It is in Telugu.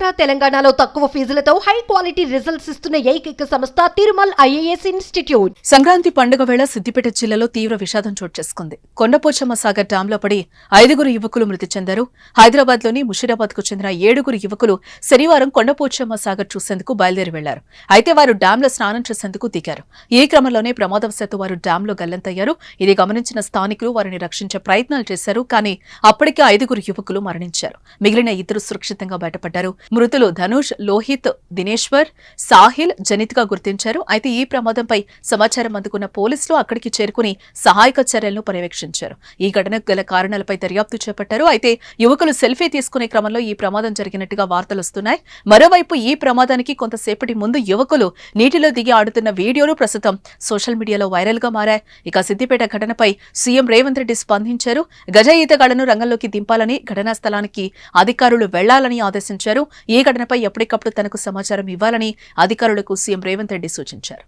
ఆంధ్ర తెలంగాణలో తక్కువ ఫీజులతో హై క్వాలిటీ రిజల్ట్స్ ఇస్తున్న ఏకైక సంస్థ తిరుమల్ ఐఏఎస్ ఇన్స్టిట్యూట్. సంక్రాంతి పండుగ వేళ సిద్దిపేట జిల్లాలో తీవ్ర విషాదం చోటు చేసుకుంది. కొండపోచమ్మ సాగర్ డ్యాంలో పడి ఐదుగురు యువకులు మృతి చెందారు. హైదరాబాద్లోని ముషిరాబాద్కు చెందిన ఏడుగురు యువకులు శనివారం కొండపోచమ్మ సాగర్ చూసేందుకు బయలుదేరి వెళ్ళారు. అయితే వారు డ్యాంలో స్నానం చేసేందుకు దిగారు. ఈ క్రమంలోనే ప్రమాదవశాత్తు వారు డ్యాంలో గల్లంతయ్యారు. ఇది గమనించిన స్థానికులు వారిని రక్షించే ప్రయత్నాలు చేశారు. కానీ అప్పటికే ఐదుగురు యువకులు మరణించారు. మిగిలిన ఇద్దరు సురక్షితంగా బయటపడ్డారు. మృతులు ధనుష్ లోహిత్ దినేశ్వర్ సాహిల్ జనిత్గా గుర్తించారు. అయితే ఈ ప్రమాదంపై సమాచారం అందుకున్న పోలీసులు అక్కడికి చేరుకుని సహాయక చర్యలను పర్యవేక్షించారు. ఈ ఘటనకు గల కారణాలపై దర్యాప్తు చేపట్టారు. అయితే యువకులు సెల్ఫీ తీసుకునే క్రమంలో ఈ ప్రమాదం జరిగినట్టుగా వార్తలు వస్తున్నాయి. మరోవైపు ఈ ప్రమాదానికి కొంతసేపటి ముందు యువకులు నీటిలో దిగి ఆడుతున్న వీడియోలు ప్రస్తుతం సోషల్ మీడియాలో వైరల్గా మారాయి. ఇక సిద్దిపేట ఘటనపై సీఎం రేవంత్ రెడ్డి స్పందించారు. గజ ఈతగాళ్ళను రంగంలోకి దింపాలని ఘటనా స్థలానికి అధికారులు వెళ్ళాలని ఆదేశించారు. ఈ ఘటనపై ఎప్పటికప్పుడు తనకు సమాచారం ఇవ్వాలని అధికారులకు సీఎం రేవంత్ రెడ్డి సూచించారు.